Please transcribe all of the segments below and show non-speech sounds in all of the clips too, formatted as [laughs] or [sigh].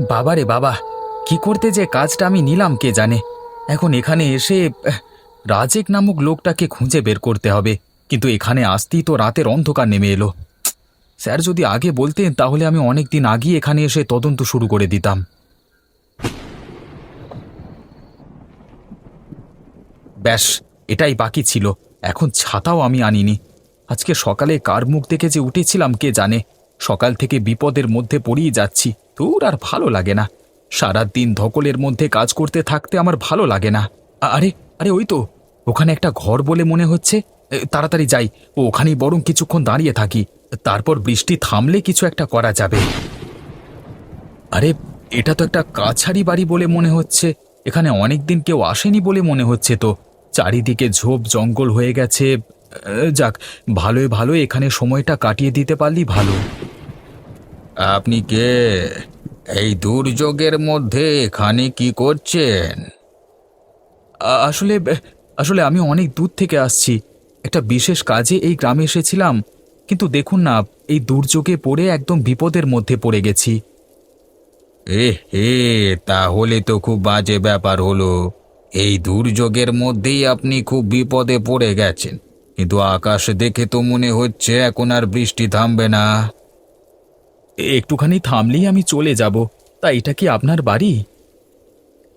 বাবারে বাবা, কি করতে যে কাজটা আমি নিলাম কে জানে? এখন এখানে এসে রাজেক নামক লোকটাকে খুঁজে বের করতে হবে। কিন্তু এখানে আসতেই তো রাতের অন্ধকার নেমে এলো। স্যার যদি আগে বলতেন, তাহলে আমি অনেক দিন আগেই এখানে এসে তদন্ত শুরু করে দিতাম। ব্যাস, এটাই বাকি ছিল। এখন ছাতাও আমি আনিনি। আজকে সকালে কার মুখ দেখে যে উঠেছিলাম কে জানে? সকাল থেকে বিপদের মধ্যে পড়েই যাচ্ছি। তোর আর ভালো লাগে না। সারা দিন ধকলের মধ্যে কাজ করতে থাকতে আমার ভালো লাগে না। আরে আরে ওই তো, ওখানে একটা ঘর বলে মনে হচ্ছে। তাড়াতাড়ি যাই ও ওখানেই বরং কিছুক্ষণ দাঁড়িয়ে থাকি। তারপর বৃষ্টি থামলে কিছু একটা করা যাবে। আরে, এটা তো একটা কাছারি বাড়ি বলে মনে হচ্ছে। এখানে অনেক দিন কেউ আসেনি বলে মনে হচ্ছে তো। চারিদিকে ঝোপ জঙ্গল হয়ে গেছে। যাক ভালোই ভালো, এখানে সময়টা কাটিয়ে দিতে পারলি ভালো। আপনি কে? এই দুর্যোগের মধ্যে এখানে কি করছেন? আসলে আসলে আমি অনেক দূর থেকে আসছি। একটা বিশেষ কাজে এই গ্রামে এসেছিলাম, কিন্তু দেখুন না, এই দুর্যোগে পড়ে একদম বিপদের মধ্যে পড়ে গেছি। এ হে, তাহলে তো খুব বাজে ব্যাপার হলো। এই দুর্যোগের মধ্যেই আপনি খুব বিপদে পড়ে গেছেন। কিন্তু আকাশ দেখে তো মনে হচ্ছে এখন আর বৃষ্টি থামবে না। একটুখানি থামলেই আমি চলে যাব। তা এটা কি আপনার বাড়ি?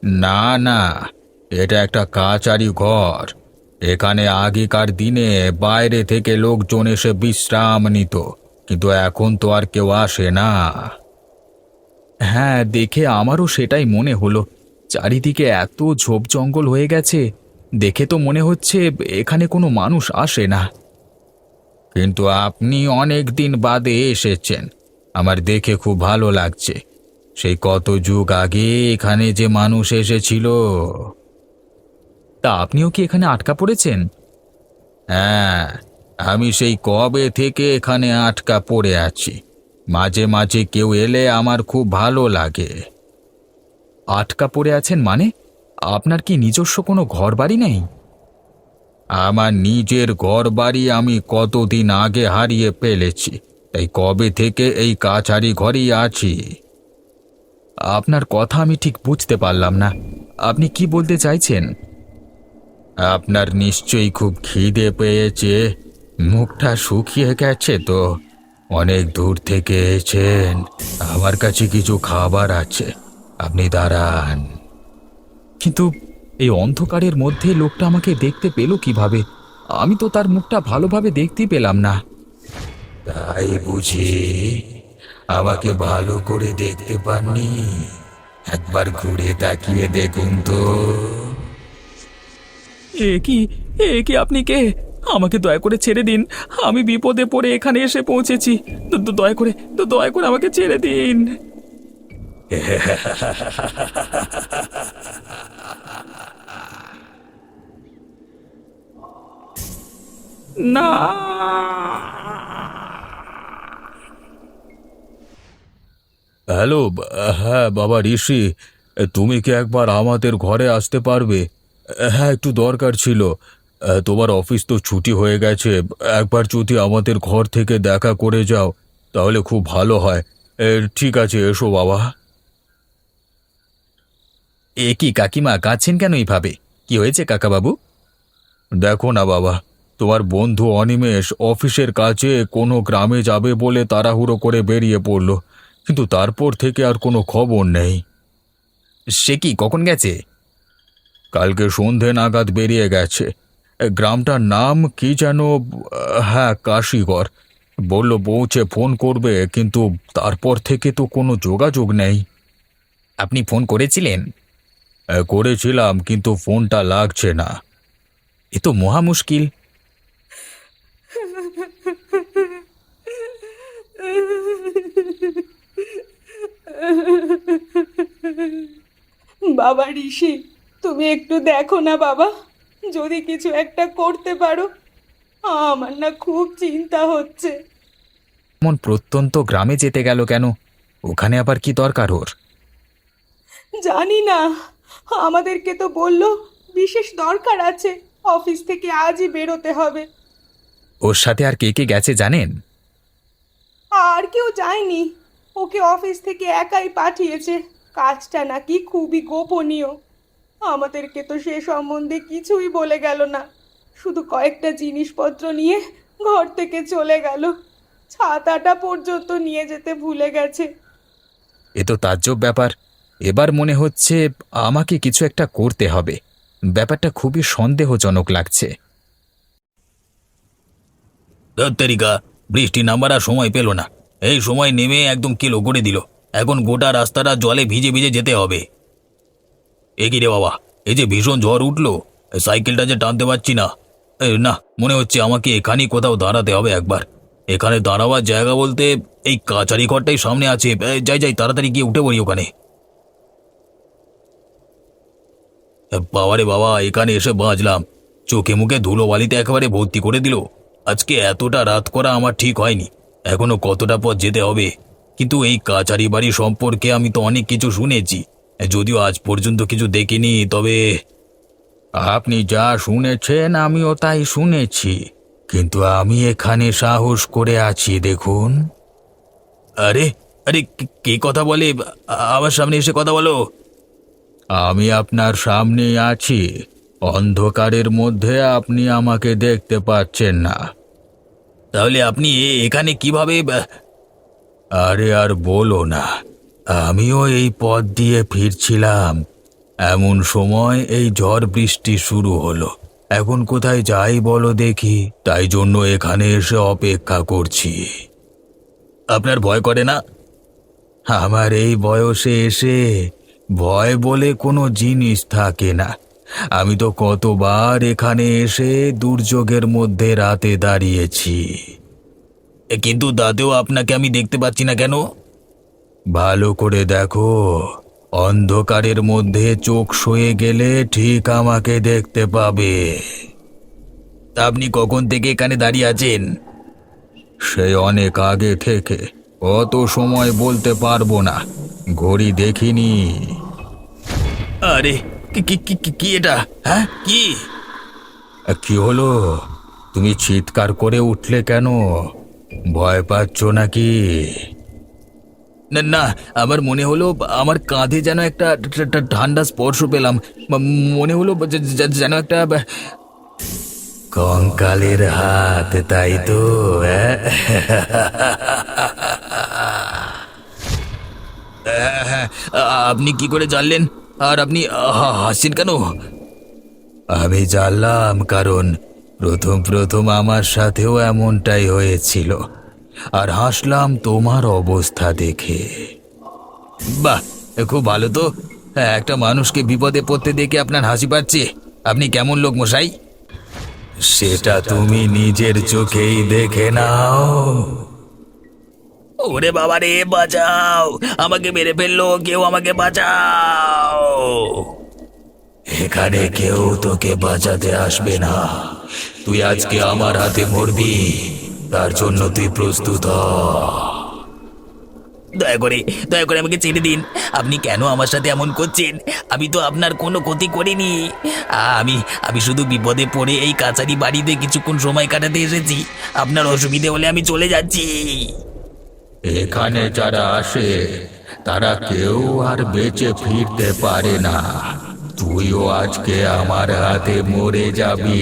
না না এটা একটা কাচারি ঘর। এখানে আগেকার দিনে বাইরে থেকে লোকজন এসে বিশ্রাম নিত কিন্তু এখন তো আর কেউ আসে না। হ্যাঁ দেখে আমারও সেটাই মনে হলো। চারিদিকে এত ঝোপ জঙ্গল হয়ে গেছে। দেখে তো মনে হচ্ছে এখানে কোনো মানুষ আসে না। কিন্তু আপনি অনেক দিন বাদে এসেছেন। আমার দেখে খুব ভালো লাগছে। সেই কত যুগ আগে এখানে যে মানুষ এসেছিল। তা আপনিও কি এখানে আটকা পড়েছেন? হ্যাঁ আমি সেই কবে থেকে এখানে আটকা পড়ে আছি। মাঝে মাঝে কেউ এলে আমার খুব ভালো লাগে। আটকা পড়ে আছেন মানে? আপনার কি নিজস্ব কোনো ঘর বাড়ি নেই? আমার নিজের ঘর বাড়ি আমি কতদিন আগে হারিয়ে ফেলেছি। তাই কবে থেকে এই কাছারি ঘরেই আছি? আপনার কথা আমি ঠিক বুঝতে পারলাম না। আপনি কি বলতে চাইছেন? আপনার নিশ্চয়ই খুব খিদে পেয়েছে। মুখটা শুকিয়ে গেছে তো। অনেক দূর থেকে এসেছেন। আমার কাছে কিছু খাবার আছে। আপনি দাঁড়ান। কিন্তু এই অন্ধকারের মধ্যে লোকটা আমাকে দেখতে পেল কীভাবে? আমি তো তার মুখটা ভালোভাবে দেখতেই পেলাম না। তাই বুঝি আমাকে ভালো করে দেখতে পাননি? একবার ঘুরে তাকিয়ে দেখুন তো। এ কি? এ কি আপনি কে? আমাকে দয়া করে ছেড়ে দিন। আমি বিপদে পড়ে এখানে এসে পৌঁছেছি। দ- দ- দয়া করে দ- দয়া করে আমাকে ছেড়ে দিন। না। হ্যালো হ্যাঁ বাবা ঋষি, তুমি কি একবার আমাদের ঘরে আসতে পারবে? হ্যাঁ একটু দরকার ছিল। তোমার অফিস তো ছুটি হয়ে গেছে, একবার যদি আমাদের ঘর থেকে দেখা করে যাও, তাহলে খুব ভালো হয়। ঠিক আছে, এসো বাবা। এ কি কাকিমা কাঁদছেন কেন এইভাবে? কি হয়েছে কাকাবাবু? দেখো না বাবা, তোমার বন্ধু অনিমেষ অফিসের কাছে কোনো গ্রামে যাবে বলে তাড়াহুড়ো করে বেরিয়ে পড়ল, কিন্তু তারপর থেকে আর কোনো খবর নেই। সে কি, কখন গেছে? কালকে সন্ধে নাগাদ বেরিয়ে গেছে। গ্রামটার নাম কি যেন হ্যাঁ কাশীগড় বলল পৌঁছে ফোন করবে, কিন্তু তারপর থেকে তো কোনো যোগাযোগ নেই। আপনি ফোন করেছিলেন? করেছিলাম কিন্তু ফোনটা লাগছে না। এ তো মহা মুশকিল। বাবা ঋষি তুমি একটু দেখো না বাবা। যদি কিছু একটা করতে পারো আমার না খুব চিন্তা হচ্ছে। এমন প্রত্যন্ত গ্রামে যেতে গেল কেন? ওখানে আবার কি দরকার ওর? জানি না। আমাদেরকে তো বলল বিশেষ দরকার আছে। অফিস থেকে আজই বেরোতে হবে। ওর সাথে আর কে কে গেছে জানেন? আর কেউ যায়নি। ওকে অফিস থেকে একাই পাঠিয়েছে। কাজটা নাকি খুবই গোপনীয়। আমাদেরকে তো সে সম্বন্ধে কিছুই বলে গেল না। শুধু কয়েকটা জিনিসপত্র নিয়ে ঘর থেকে চলে গেল। ছাতাটা পর্যন্ত নিয়ে যেতে ভুলে গেছে। এ তো তাজ্জব ব্যাপার। এবার মনে হচ্ছে আমাকে কিছু একটা করতে হবে। ব্যাপারটা খুবই সন্দেহজনক লাগছে। দত্তারিকা বৃষ্টি নাম্বার আর সময় পেল না। এই সময় নেমে একদম কিলো করে দিল। এখন গোটা রাস্তাটা জলে ভিজে ভিজে যেতে হবে। এ কি রে বাবা? এই যে ভীষণ ঝড় উঠল। সাইকেলটা যে টানতে পারছি না। না, মনে হচ্ছে আমাকে এখানেই কোথাও দাঁড়াতে হবে একবার। এখানে দাঁড়াবার জায়গা বলতে এই কাচারি ঘরটাই সামনে আছে। যাই যাই, তাড়াতাড়ি গিয়ে উঠে পড়ি ওখানে। এ, বাবারে বাবা এখানে এসে বাঁচলাম। চোখে মুখে ধুলো বালিতে একেবারে ভর্তি করে দিল। আজকে এতটা রাত করা আমার ঠিক হয়নি। এখনও কতটা পথ যেতে হবে? কিন্তু এই কাচারি বাড়ি সম্পর্কে আমি তো অনেক কিছু শুনেছি। যদিও আজ পর্যন্ত কিছু দেখিনি তবে আপনি যা শুনেছেন আমিও তাই শুনেছি। কিন্তু আমি এখানে সাহস করে আছি দেখুন। আরে আরে কে কথা বলে? আমার সামনে এসে কথা বলো। আমি আপনার সামনে আছি। অন্ধকারের মধ্যে আপনি আমাকে দেখতে পাচ্ছেন না। তাহলে আপনি এ- এখানে কীভাবে আরে আর বলো না। আমিও এই পথ দিয়ে ফিরছিলাম। এমন সময় এই ঝড় বৃষ্টি শুরু হলো। এখন কোথায় যাই বলো দেখি। তাই জন্য এখানে এসে অপেক্ষা করছি। আপনার ভয় করে না? আমার এই বয়সে এসে ভয় বলে কোনো জিনিস থাকে না। আমি তো কতবার এখানে এসে দুর্যোগের মধ্যে রাতে দাঁড়িয়েছি। কিন্তু দাদেও আপনাকে আমি দেখতে পাচ্ছি না কেন? ভালো করে দেখো অন্ধকারের মধ্যে চোখ সয়ে গেলে ঠিক আমাকে দেখতে পাবে। তা আপনি কখন থেকে এখানে দাঁড়িয়ে আছেন? সে অনেক আগে থেকে অত সময় বলতে পারব না। ঘড়ি দেখিনি। আরে কি কি কি- কি এটা? হ্যাঁ কি? কি হলো? তুমি চিৎকার করে উঠলে কেন? ভয় পাচ্ছ নাকি? না না আমার মনে হলো আমার কাঁধে যেন একটা ঠান্ডা স্পর্শ পেলাম। মনে হলো যেন একটা কঙ্কালের হাত তাই তো হ্যাঁ? হ্যাঁ, আপনি কি করে জানলেন? আর আপনি হাসছেন কেন? আমি জানলাম কারণ প্রথম প্রথম আমার সাথেও এমনটাই হয়েছিল। আর হাসলাম তোমার অবস্থা দেখে। বাহ খুব ভালো তো। হ্যাঁ একটা মানুষকে বিপদে পড়তে দেখে আপনার হাসি পাচ্ছে। আপনি কেমন লোক মশাই? সেটা তুমি নিজের চোখেই দেখে নাও। ওরে বাবা রে বাঁচাও। আমাকে মেরে ফেলল কেউ আমাকে বাঁচাও। এখানে কেউ তোকে বাঁচাতে আসবে না। তুই আজকে আমার হাতে মরবি তার জন্য তুই প্রস্তুত দয়া করে দয়া করে আমাকে ছেড়ে দিন। আপনি কেন আমার সাথে এমন করছেন? আমি তো আপনার কোনো ক্ষতি করিনি। আমি আমি শুধু বিপদে পড়ে এই কাছারি বাড়িতে কিছুক্ষণ সময় কাটাতে এসেছি। আপনার অসুবিধে হলে আমি চলে যাচ্ছি। এখানে যারা আসে তারা কেউ আর বেঁচে ফিরতে পারে না। তুইও আজকে আমার হাতে মরে যাবি।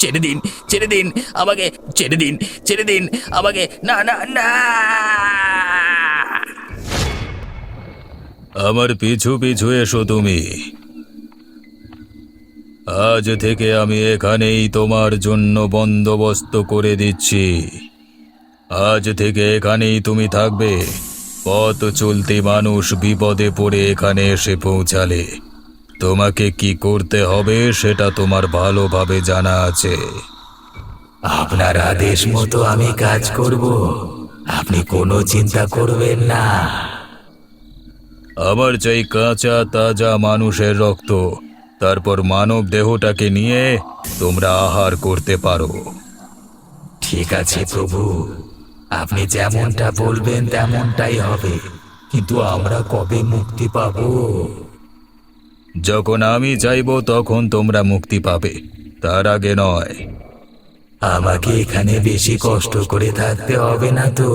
ছেড়ে দিন ছেড়ে দিন আমাকে ছেড়ে দিন ছেড়ে দিন আমাকে না না না। আমার পিছু পিছু এসো তুমি। আজ থেকে আমি এখানেই তোমার জন্য বন্দোবস্ত করে দিচ্ছি। আজ থেকে এখানেই তুমি থাকবে। পথ চলতি মানুষ বিপদে পড়ে এখানে এসে পৌঁছালে। তোমাকে কি করতে হবে সেটা তোমার ভালোভাবে জানা আছে। আপনার আদেশ মতো আমি কাজ করব। আপনি কোনো চিন্তা করবেন না। আমার চাই কাঁচা তাজা মানুষের রক্ত। তারপর মানব দেহটাকে নিয়ে তোমরা আহার করতে পারো। ঠিক আছে প্রভু। আপনি যেমনটা বলবেন তেমনটাই হবে। কিন্তু আমরা কবে মুক্তি পাব? যখন আমি চাইব তখন তোমরা মুক্তি পাবে। তার আগে নয়। আমাকে এখানে বেশি কষ্ট করে থাকতে হবে না তো।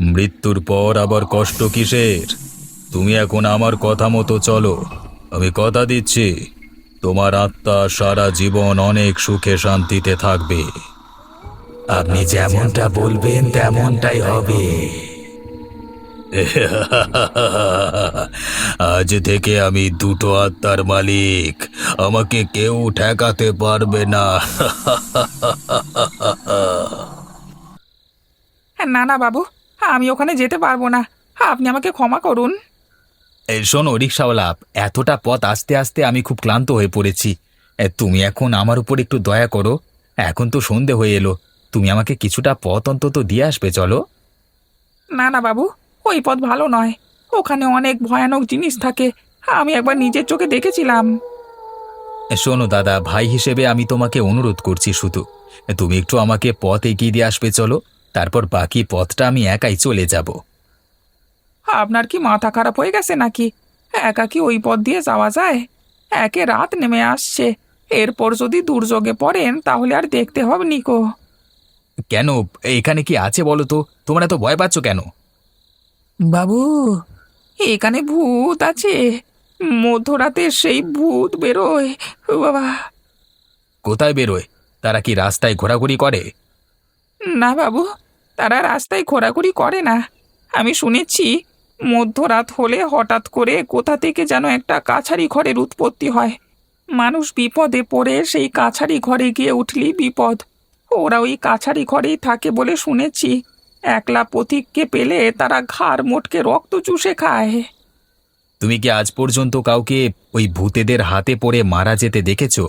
মৃত্যুর পর আবার কষ্ট কিসের? তুমি এখন আমার কথা মতো চলো। আমি কথা দিচ্ছি। তোমার আত্মা সারা জীবন অনেক সুখে শান্তিতে থাকবে। আপনি যেমনটা বলবেন তেমনটাই হবে। আজ থেকে আমি দুটো আত্মার মালিক। আমাকে কেউ ঠেকাতে পারবে না। না না, বাবু, আমি ওখানে যেতে পারব না। আপনি আমাকে ক্ষমা করুন। এই শোনো রিক্সাওয়ালা এতটা পথ আস্তে আস্তে আমি খুব ক্লান্ত হয়ে পড়েছি। এ, তুমি এখন আমার উপর একটু দয়া করো। এখন তো সন্ধে হয়ে এলো। তুমি আমাকে কিছুটা পথ অন্তত দিয়ে আসবে চলো। না না বাবু ওই পথ ভালো নয়। ওখানে অনেক ভয়ানক জিনিস থাকে। আমি একবার নিজের চোখে দেখেছিলাম। এ, শোনো দাদা ভাই হিসেবে আমি তোমাকে অনুরোধ করছি শুধু। তুমি একটু আমাকে পথ এগিয়ে দিয়ে আসবে চলো। তারপর বাকি পথটা আমি একাই চলে যাব। আপনার কি মাথা খারাপ হয়ে গেছে নাকি? একা কি ওই পথ দিয়ে যাওয়া যায়? একে রাত নেমে আসছে। এরপর যদি দুর্যোগে পড়েন তাহলে আর দেখতে হবে নিকো কেন? এখানে কি আছে বলো তো? তোমরা তো ভয় পাচ্ছ কেন? বাবু এখানে ভূত আছে। মধ্যরাতে সেই ভূত বেরোয়। বাবা। কোথায় বেরোয়? তারা কি রাস্তায় ঘোরাঘুরি করে? না বাবু তারা রাস্তায় ঘোরাঘুরি করে না। আমি শুনেছি মধ্যরাত হলে হঠাৎ করে কোথা থেকে যেন একটা কাছারি ঘরের উৎপত্তি হয়। মানুষ বিপদে পড়ে সেই কাছারি ঘরে গিয়ে উঠলি বিপদ। ওরা ওই কাছারি ঘরেই থাকে বলে শুনেছি। একলা পথিককে পেলে তারা ঘাড় মোটকে রক্ত চুষে খায়। তুমি কি আজ পর্যন্ত কাউকে ওই ভূতেদের হাতে পড়ে মারা যেতে দেখেছ?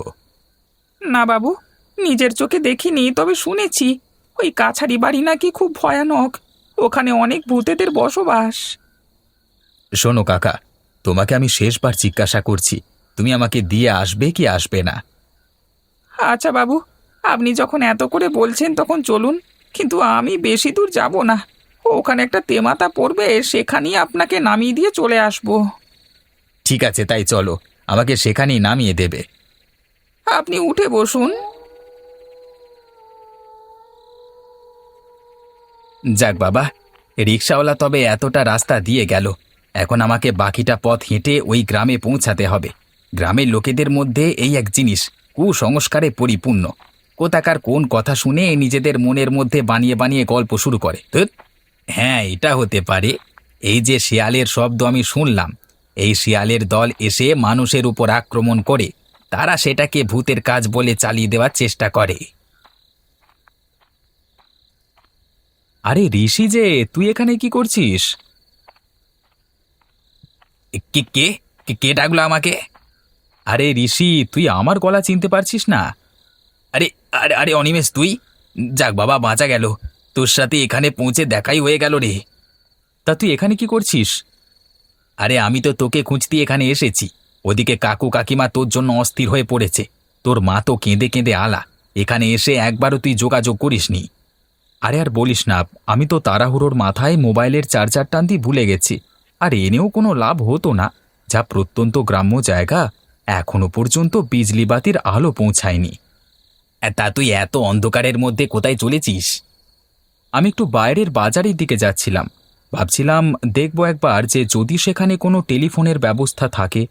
না বাবু নিজের চোখে দেখিনি তবে শুনেছি। ওই কাছারি বাড়ি নাকি খুব ভয়ানক। ওখানে অনেক ভূতেদের বসবাস। শোনো কাকা তোমাকে আমি শেষবার জিজ্ঞাসা করছি তুমি আমাকে দিয়ে আসবে কি আসবে না? আচ্ছা বাবু আপনি যখন এত করে বলছেন তখন চলুন কিন্তু আমি বেশি দূর যাব না। ওখানে একটা তেমাতা পড়বে সেখানেই আপনাকে নামিয়ে দিয়ে চলে আসব। ঠিক আছে তাই চলো আমাকে সেখানেই নামিয়ে দেবে। আপনি উঠে বসুন। যাক বাবা রিক্সাওয়ালা তবে এতটা রাস্তা দিয়ে গেল এখন আমাকে বাকিটা পথ হেঁটে ওই গ্রামে পৌঁছাতে হবে। গ্রামের লোকেদের মধ্যে এই এক জিনিস, কুসংস্কারে পরিপূর্ণ। কোথাকার কোন কথা শুনে নিজেদের মনের মধ্যে বানিয়ে বানিয়ে গল্প শুরু করে। ধুৎ। হ্যাঁ এটা হতে পারে। এই যে শিয়ালের শব্দ আমি শুনলাম, এই শিয়ালের দল এসে মানুষের উপর আক্রমণ করে, তারা সেটাকে ভূতের কাজ বলে চালিয়ে দেওয়ার চেষ্টা করে। আরে ঋষি যে, তুই এখানে কি করছিস? কে কে কে কে ডাকলো আমাকে? আরে ঋষি, তুই আমার গলা চিনতে পারছিস না। আরে আরে আরে অনিমেষ, তুই? যাক বাবা, বাঁচা গেল। তোর সাথে এখানে পৌঁছে দেখাই হয়ে গেল রে। তা তুই এখানে কি করছিস? আরে আমি তো তোকে খুঁজতে এখানে এসেছি। ওদিকে কাকু কাকিমা তোর জন্য অস্থির হয়ে পড়েছে। তোর মা তো কেঁদে কেঁদে আলা। এখানে এসে একবারও তুই যোগাযোগ করিসনি। আরে আর বলিস না, আমি তো তাড়াহুড়োর মাথায় মোবাইলের চার্জার টানতে ভুলে গেছি। আর এনেও কোনো লাভ হতো না, যা প্রত্যন্ত গ্রাম্য জায়গা এখনও পর্যন্ত বিজলি বাতির আলো পৌঁছায়নি। তা তুই এত অন্ধকারের মধ্যে কোথায় চলেছিস? আমি একটু বাইরের বাজারের দিকে যাচ্ছিলাম। ভাবছিলাম, দেখব একবার যে যদি সেখানে কোনো টেলিফোনের ব্যবস্থা থাকে,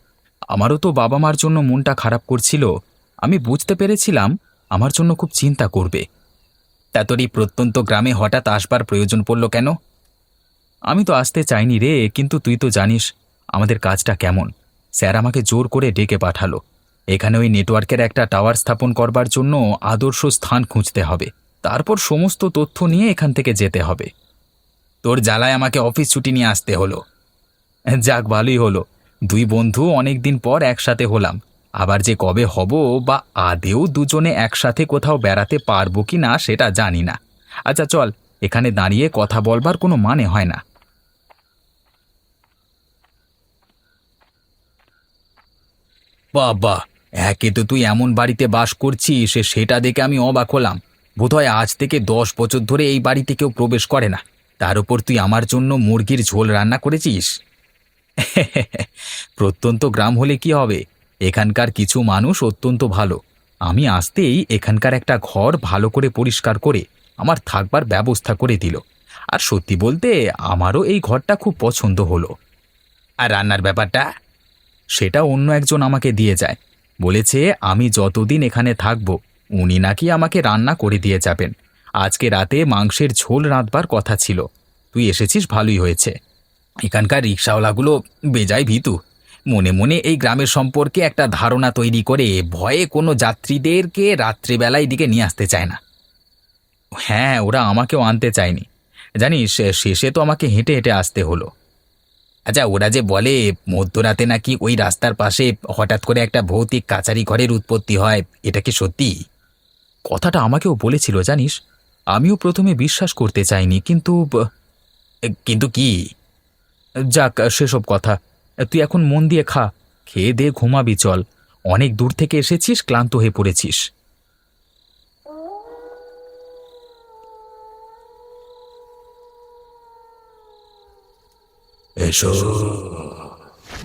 আমারও তো বাবা মার জন্য মনটা খারাপ করছিল। আমি বুঝতে পেরেছিলাম, আমার জন্য খুব চিন্তা করবে। তা তোর এই প্রত্যন্ত গ্রামে হঠাৎ আসবার প্রয়োজন পড়ল কেন? আমি তো আসতে চাইনি রে, কিন্তু তুই তো জানিস আমাদের কাজটা কেমন। স্যার আমাকে জোর করে ডেকে পাঠালো। এখানে ওই নেটওয়ার্কের একটা টাওয়ার স্থাপন করবার জন্য আদর্শ স্থান খুঁজতে হবে। তারপর সমস্ত তথ্য নিয়ে এখান থেকে যেতে হবে। তোর জ্বালায় আমাকে অফিস ছুটি নিয়ে আসতে হলো। যাক, ভালোই হলো। দুই বন্ধু অনেক দিন পর একসাথে হলাম। আবার যে কবে হব বা আদেও দুজনে একসাথে কোথাও বেড়াতে পারব কি না সেটা জানি না। আচ্ছা চল, এখানে দাঁড়িয়ে কথা বলবার কোনো মানে হয় না। বাবা, একে তো তুই এমন বাড়িতে বাস করছিস, সেটা দেখে আমি অবাক হলাম। বোধহয় আজ থেকে দশ বছর ধরে এই বাড়িতে কেউ প্রবেশ করে না। তার উপর তুই আমার জন্য মুরগির ঝোল রান্না করেছিস? [laughs] প্রত্যন্ত গ্রাম হলে কি হবে? এখানকার কিছু মানুষ অত্যন্ত ভালো। আমি আসতেই এখানকার একটা ঘর ভালো করে পরিষ্কার করে আমার থাকবার ব্যবস্থা করে দিল। আর সত্যি বলতে, আমারও এই ঘরটা খুব পছন্দ হলো। আর রান্নার ব্যাপারটা? সেটা অন্য একজন আমাকে দিয়ে যায়। বলেছে, আমি যতদিন এখানে থাকব, উনি নাকি আমাকে রান্না করে দিয়ে যাবেন। আজকে রাতে মাংসের ঝোল রাঁধবার কথা ছিল। তুই এসেছিস, ভালোই হয়েছে। এখানকার রিক্সাওয়ালাগুলো বেজায় ভীতু। মনে মনে এই গ্রামের সম্পর্কে একটা ধারণা তৈরি করে ভয়ে কোনো যাত্রীদেরকে রাত্রিবেলায় দিকে নিয়ে আসতে চায় না। হ্যাঁ ওরা আমাকেও আনতে চায়নি। জানিস, শেষে তো আমাকে হেঁটে হেঁটে আসতে হলো। আচ্ছা ওরা যে বলে মধ্যরাতে নাকি ওই রাস্তার পাশে হঠাৎ করে একটা ভৌতিক কাচারি ঘরের উৎপত্তি হয়, এটা কি সত্যি? কথাটা আমাকেও বলেছিল, জানিস? আমিও প্রথমে বিশ্বাস করতে চাইনি, কিন্তু কিন্তু কি? যাক, সেসব কথা। তুই এখন মন দিয়ে খা, খেয়ে দে, ঘুমাবি, চল। অনেক দূর থেকে এসেছিস, ক্লান্ত হয়ে পড়েছিস। এসো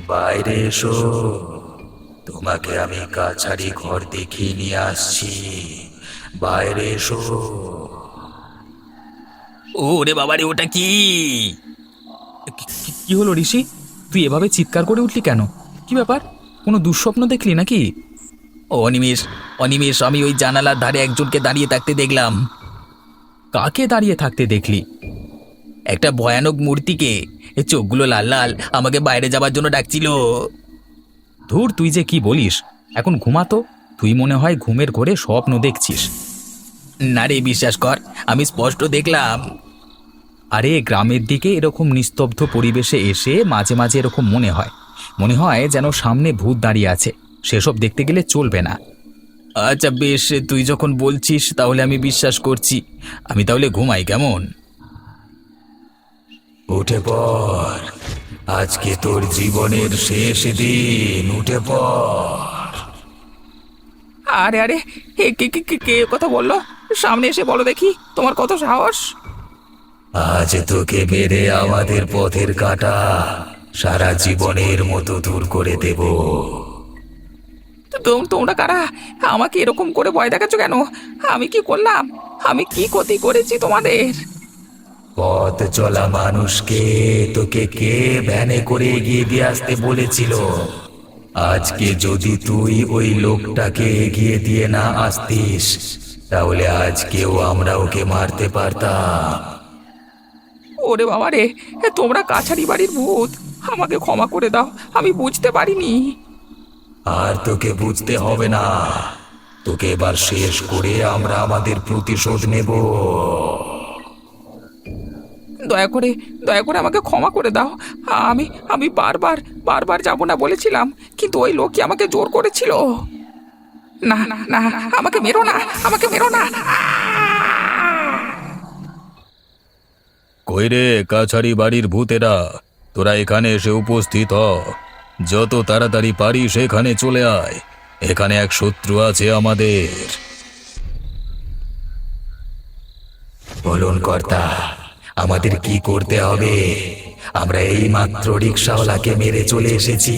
বাইরে এসো। তোমাকে আমি কাছারি ঘর দেখিয়ে নিয়ে আসছি। বাইরে এসো। ও রে বাবা রে ওটা কি- কি হলো ঋষি? তুই এভাবে চিৎকার করে উঠলি কেন? কি ব্যাপার? কোনো দুঃস্বপ্ন দেখলি নাকি? ও অনিমেষ অনিমেষ আমি ওই জানালার ধারে একজনকে দাঁড়িয়ে থাকতে দেখলাম। কাকে দাঁড়িয়ে থাকতে দেখলি? একটা ভয়ানক মূর্তিকে। এ চোখগুলো লাল লাল আমাকে বাইরে যাবার জন্য ডাকছিল। ধুর তুই যে কি বলিস? এখন ঘুমাতো তুই মনে হয় ঘুমের ঘরে স্বপ্ন দেখছিস। না রে বিশ্বাস কর আমি স্পষ্ট দেখলাম। আরে গ্রামের দিকে এরকম নিস্তব্ধ পরিবেশে এসে মাঝে মাঝে এরকম মনে হয়। মনে হয় যেন সামনে ভূত দাঁড়িয়ে আছে। সেসব দেখতে গেলে চলবে না। আচ্ছা বেশ তুই যখন বলছিস তাহলে আমি বিশ্বাস করছি। আমি তাহলে ঘুমাই কেমন? উঠে পর আজকে তোর জীবনের শেষ দিন উঠে পর আরে আরে কে কে কে কে কথা বলল? সামনে এসে বলো দেখি তোমার কত সাহস? আজ তোকে মেরে আমাদের পথের কাটা সারা জীবনের মতো দূর করে দেব। তো তোম- তোমরা কারা? আমাকে এরকম করে ভয় দেখাচ্ছ কেন? আমি কি করলাম? আমি কি ক্ষতি করেছি তোমাদের? পথ চলা মানুষকে তোকে কে ভ্যানে করে এগিয়ে দিয়ে আসতে বলেছিল? আজকে যদি তুই ওই লোকটাকে এগিয়ে দিয়ে না আসতিস তাহলে আজকেও আমরা ওকে মারতে পারতাম। ওরে বাবা রে তোমরা কাছারি বাড়ির ভূত আমাকে ক্ষমা করে দাও আমি বুঝতে পারিনি। আর তোকে বুঝতে হবে না তোকে এবার শেষ করে আমরা আমাদের প্রতিশোধ নেব। দয়া করে দয়া করে আমাকে ক্ষমা করে দাও। আমি আমি বারবার বারবার যাব না বলেছিলাম কিন্তু ওই লোকই আমাকে জোর করেছিল। না না না আমাকে মেরো না আমাকে মেরো না। কই রে কাছারি বাড়ির ভূতেরা? তোরা এখানে এসে উপস্থিত হ। যত তাড়াতাড়ি পারিস এখানে চলে আয়। এখানে এক শত্রু আছে আমাদের। বলুন কর্তা আমাদের কি করতে হবে? আমরা এই মাত্র রিক্সাওয়ালাকে মেরে চলে এসেছি।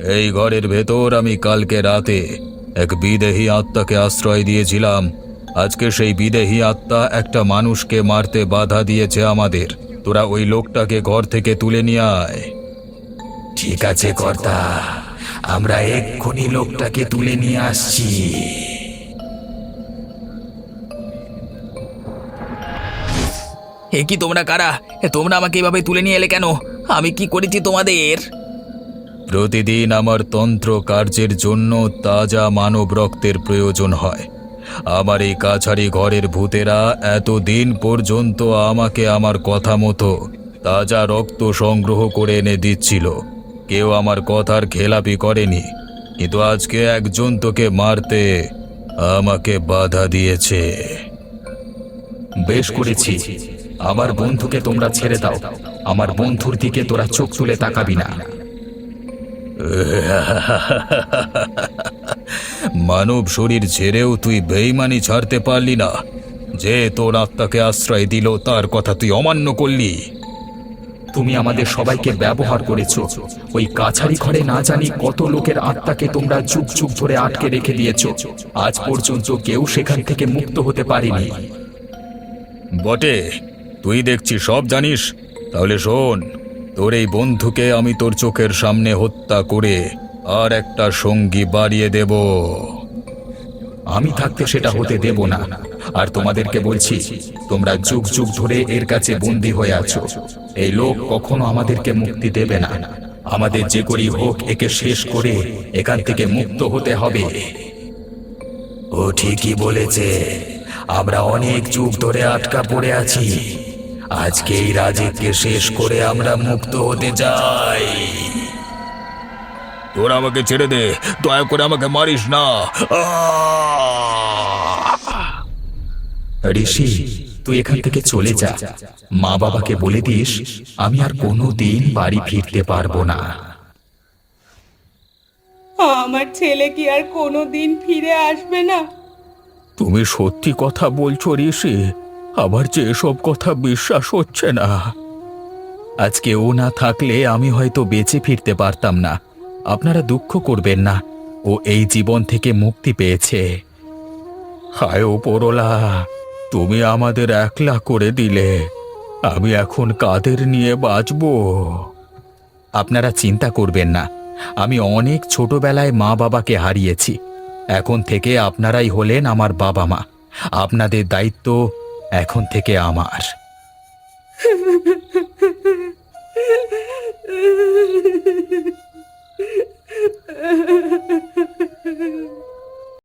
এই ঘরের ভেতর আমি কালকে রাতে এক বিদেহী আত্মাকে আশ্রয় দিয়েছিলাম। আজকে সেই বিদেহী আত্মা একটা মানুষকে মারতে বাধা দিয়েছে আমাদের। তোরা ওই লোকটাকে ঘর থেকে তুলে নিয়ে আয়। ঠিক আছে কর্তা আমরা এক্ষুনি লোকটাকে তুলে নিয়ে আসছি। হে কি তোমরা কারা? এ, তোমরা আমাকে এভাবে তুলে নিয়ে এলে কেন? আমি কি করেছি তোমাদের? প্রতিদিন আমার তন্ত্র কার্যের জন্য তাজা মানব রক্তের প্রয়োজন হয়। আমার এই কাছারি ঘরের ভূতেরা এতদিন পর্যন্ত আমাকে আমার কথা মতো তাজা রক্ত সংগ্রহ করে এনে দিচ্ছিল। কেউ আমার কথার খেলাপি করেনি। কিন্তু আজকে একজন তোকে মারতে আমাকে বাধা দিয়েছে। বেশ করেছি। আমার বন্ধুকে তোমরা ছেড়ে দাও। আমার বন্ধুর দিকে তোরা চোখ তুলে তাকাবি না। [laughs] মানব শরীর ছেড়েও তুই বেইমানি ছাড়তে পারলি না। যে তোর আত্মাকে আশ্রয় দিল তার কথা তুই অমান্য করলি। তুমি আমাদের সবাইকে ব্যবহার করেছ। ওই কাছারি ঘরে না জানি কত লোকের আত্মাকে তোমরা যুগ যুগ ধরে আটকে রেখে দিয়েছ। আজ পর্যন্ত কেউ সেখান থেকে মুক্ত হতে পারেনি। বটে। তুই দেখছি সব জানিস? তাহলে শোন, তোর এই বন্ধুকে আমি তোর চোখের সামনে হত্যা করে আর একটা সঙ্গী বাড়িয়ে দেব। আমি থাকতে সেটা হতে দেব না। আর তোমাদেরকে বলছি, তোমরা যুগ যুগ ধরে এর কাছে বন্দী হয়ে আছো। এই লোক কখনো আমাদেরকে মুক্তি দেবে না। আমাদের যে করি হোক, একে শেষ করে এখান থেকে মুক্ত হতে হবে। ও ঠিকই বলেছে। আমরা অনেক যুগ ধরে আটকা পড়ে আছি। আজকে এই রাজীবকে শেষ করে আমরা মুক্ত হতে চাই। তোরা আমাকে ছেড়ে দে। দয়া করে আমাকে মারিস না। ঋষি তুই এখান থেকে চলে যা। মা বাবাকে বলে দিস আমি আর কোনো দিন বাড়ি ফিরতে পারব না। আমার ছেলে কি আর কোনো দিন ফিরে আসবে না? তুমি সত্যি কথা বলছো ঋষি? আবার যে এসব কথা বিশ্বাস হচ্ছে না। আজকে ও না থাকলে আমি হয়তো বেঁচে ফিরতে পারতাম না। আপনারা দুঃখ করবেন না। ও এই জীবন থেকে মুক্তি পেয়েছে। হায় ওপরলা তুমি আমাদের একলা করে দিলে। আমি এখন কাদের নিয়ে বাঁচব? আপনারা চিন্তা করবেন না। আমি অনেক ছোটবেলায় মা বাবাকে হারিয়েছি। এখন থেকে আপনারাই হলেন আমার বাবা মা। আপনাদের দায়িত্ব এখন থেকে আমার। [laughs]